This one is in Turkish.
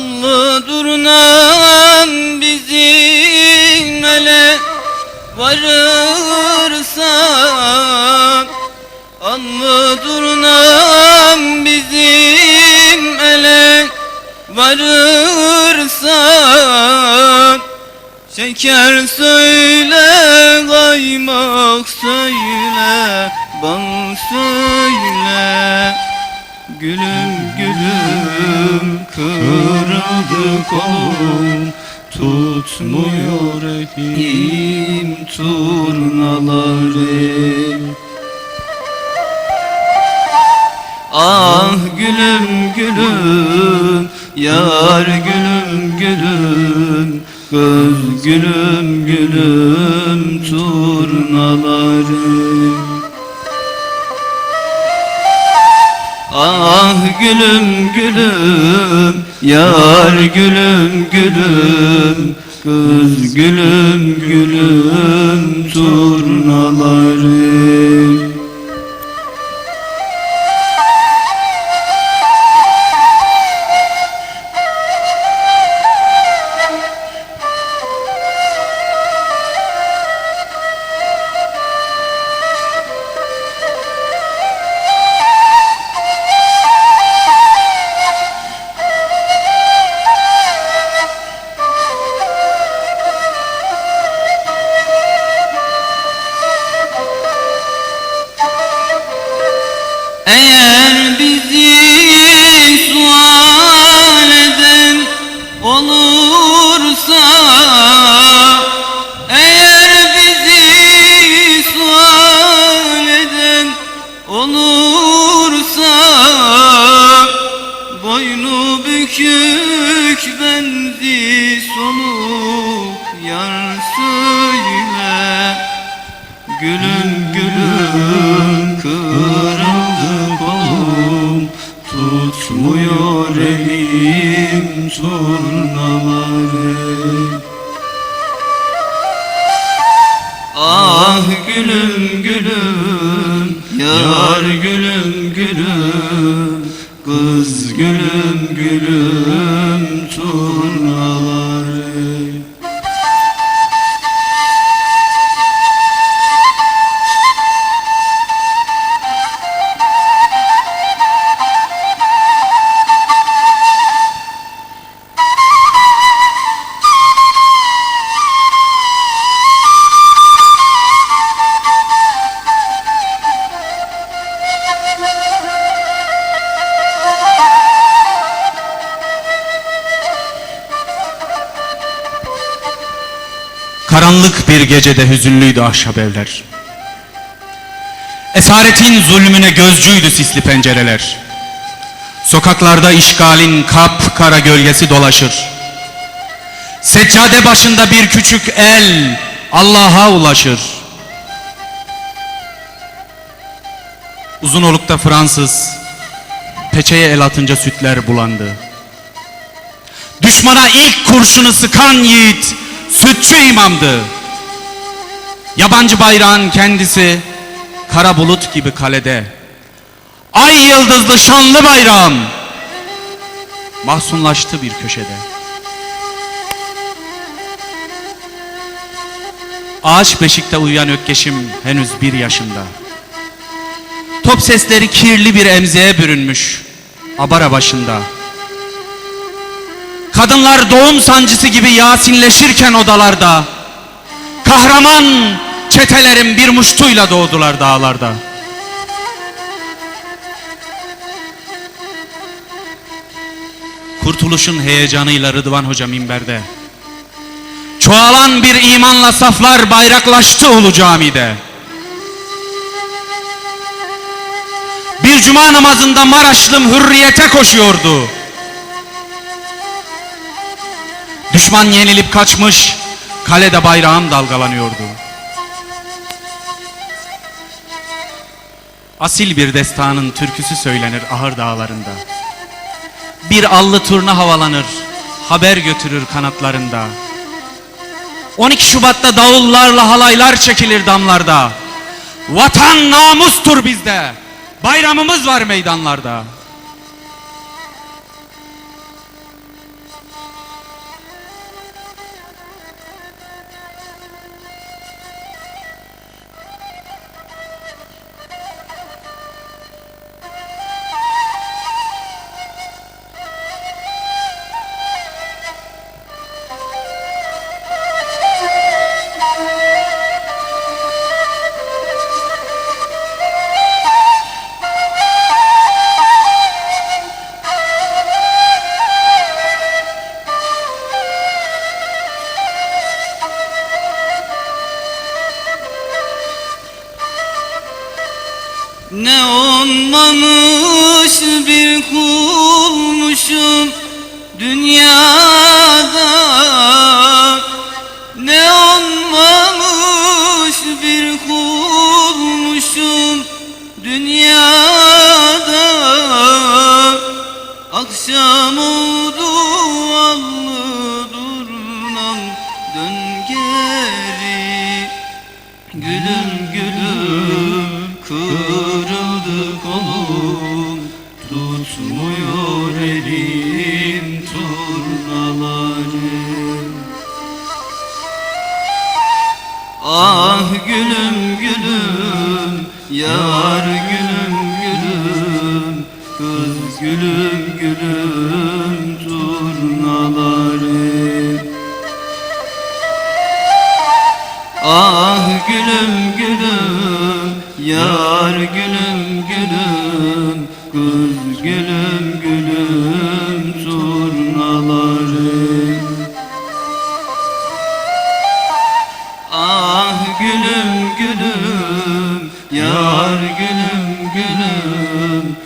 mı durnan bizim ele varırsan An mı durnan bizim ele varırsan Şeker söyle, kaymak söyle, bal söyle Gülüm gülüm kırıldı kolum Tutmuyor elim turnaları. Ah gülüm gülüm Yar gülüm gülüm Göz gülüm gülüm turnaları gülüm gülüm Yar gülüm gülüm Kız gülüm gülüm turnaları Eğer bizi sual eden olursa Eğer bizi sual eden olursa Boynu bükük benzi soluk yar söyle Gülüm gülüm kırıldı Ah gülüm gülüm Yar gülüm gülüm Karanlık bir gecede hüzünlüydü ahşap evler. Esaretin zulmüne gözcüydü sisli pencereler. Sokaklarda işgalin kapkara gölgesi dolaşır. Seccade başında bir küçük el Allah'a ulaşır. Uzunoluk'ta Fransız peçeye el atınca sütler bulandı. Düşmana ilk kurşunu sıkan yiğit sütçü imamdı. Yabancı bayrağın kendisi kara bulut gibi kalede. Ay yıldızlı şanlı bayrağım mahzunlaştı bir köşede. Ağaç beşikte uyuyan ökkeşim henüz bir yaşında. Top sesleri kirli bir emziğe bürünmüş abara başında. Kadınlar doğum sancısı gibi yasinleşirken odalarda Kahraman çetelerin bir muştuyla doğdular dağlarda. Kurtuluşun heyecanıyla Rıdvan Hoca minberde. Çoğalan bir imanla saflar bayraklaştı Ulu Cami'de. Bir cuma namazında Maraşlım hürriyete koşuyordu Düşman yenilip kaçmış, kalede bayrağım dalgalanıyordu. Asil bir destanın türküsü söylenir ahır dağlarında. Bir allı turna havalanır, haber götürür kanatlarında. 12 Şubat'ta davullarla halaylar çekilir damlarda. Vatan namustur bizde. Bayramımız var meydanlarda. Ne olmamış bir kulmuşum dünyada. Ne olmamış bir kulmuşum dünyada. Akşam oldu allı durnam dön geri. Gülüm gülüm kırıldı gülüm yar gülüm gülüm Kız gülüm gülüm turnaları. Ah gülüm gülüm yar gülüm gülüm Kız gülüm yar gülüm